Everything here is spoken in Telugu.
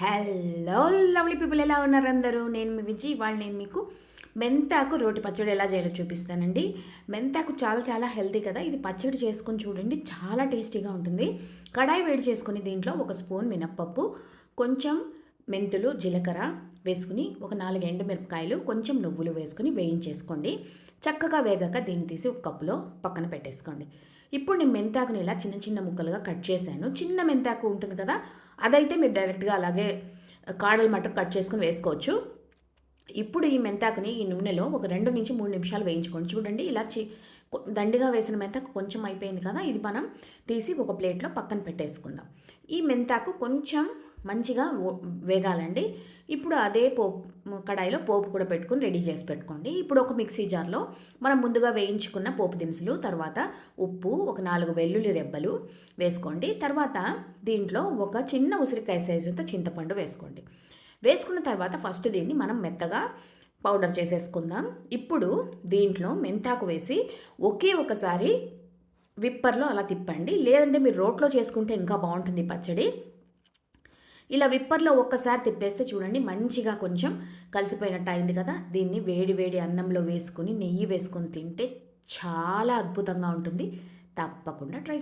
హలో లవ్లీ పీపుల్ ఎలా ఉన్నారు అందరూ? నేను మీ విజయ్ ఇవాళ నేను మీకు మెంతాకు రోటి పచ్చడి ఎలా చేయాలో చూపిస్తానండి. మెంతాకు చాలా చాలా హెల్తీ కదా ఇది పచ్చడి చేసుకుని చూడండి చాలా టేస్టీగా ఉంటుంది. కడాయి వేడి చేసుకుని దీంట్లో ఒక స్పూన్ మినప్పప్పు కొంచెం మెంతులు జీలకర్ర వేసుకుని ఒక నాలుగు ఎండుమిరపకాయలు కొంచెం నువ్వులు వేసుకుని వేయించేసుకోండి. చక్కగా వేగాక దీన్ని తీసి ఒక కప్పులో పక్కన పెట్టేసుకోండి. ఇప్పుడు నేను మెంతాకుని ఇలా చిన్న చిన్న ముక్కలుగా కట్ చేశాను. చిన్న మెంతాకు ఉంటుంది కదా అదైతే మీరు డైరెక్ట్గా అలాగే కాడలు మట్టు కట్ చేసుకుని వేసుకోవచ్చు. ఇప్పుడు ఈ మెంతాకుని ఈ నూనెలో ఒక రెండు నుంచి మూడు నిమిషాలు వేయించుకోండి. చూడండి ఇలా చి దండిగా వేసిన మెంతాకు కొంచెం అయిపోయింది కదా. ఇది మనం తీసి ఒక ప్లేట్లో పక్కన పెట్టేసుకుందాం. ఈ మెంతాకు కొంచెం మంచిగా వేగాలండి. ఇప్పుడు అదే పోపు కడాయిలో పోపు కూడా పెట్టుకుని రెడీ చేసి పెట్టుకోండి. ఇప్పుడు ఒక మిక్సీ జార్లో మనం ముందుగా వేయించుకున్న పోపు దినుసులు తర్వాత ఉప్పు ఒక నాలుగు వెల్లుల్లి రెబ్బలు వేసుకోండి. తర్వాత దీంట్లో ఒక చిన్న ఉసిరికాయ సైజంత చింతపండు వేసుకోండి. వేసుకున్న తర్వాత ఫస్ట్ దీన్ని మనం మెత్తగా పౌడర్ చేసేసుకుందాం. ఇప్పుడు దీంట్లో మెంతాకు వేసి ఒకే ఒకసారి విప్పర్లో అలా తిప్పండి. లేదంటే మీరు రోట్లో చేసుకుంటే ఇంకా బాగుంటుంది పచ్చడి. ఇలా విప్పర్లో ఒక్కసారి తిప్పేస్తే చూడండి మంచిగా కొంచెం కలిసిపోయినట్టు అయింది కదా. దీన్ని వేడి వేడి అన్నంలో వేసుకుని నెయ్యి వేసుకొని తింటే చాలా అద్భుతంగా ఉంటుంది. తప్పకుండా ట్రై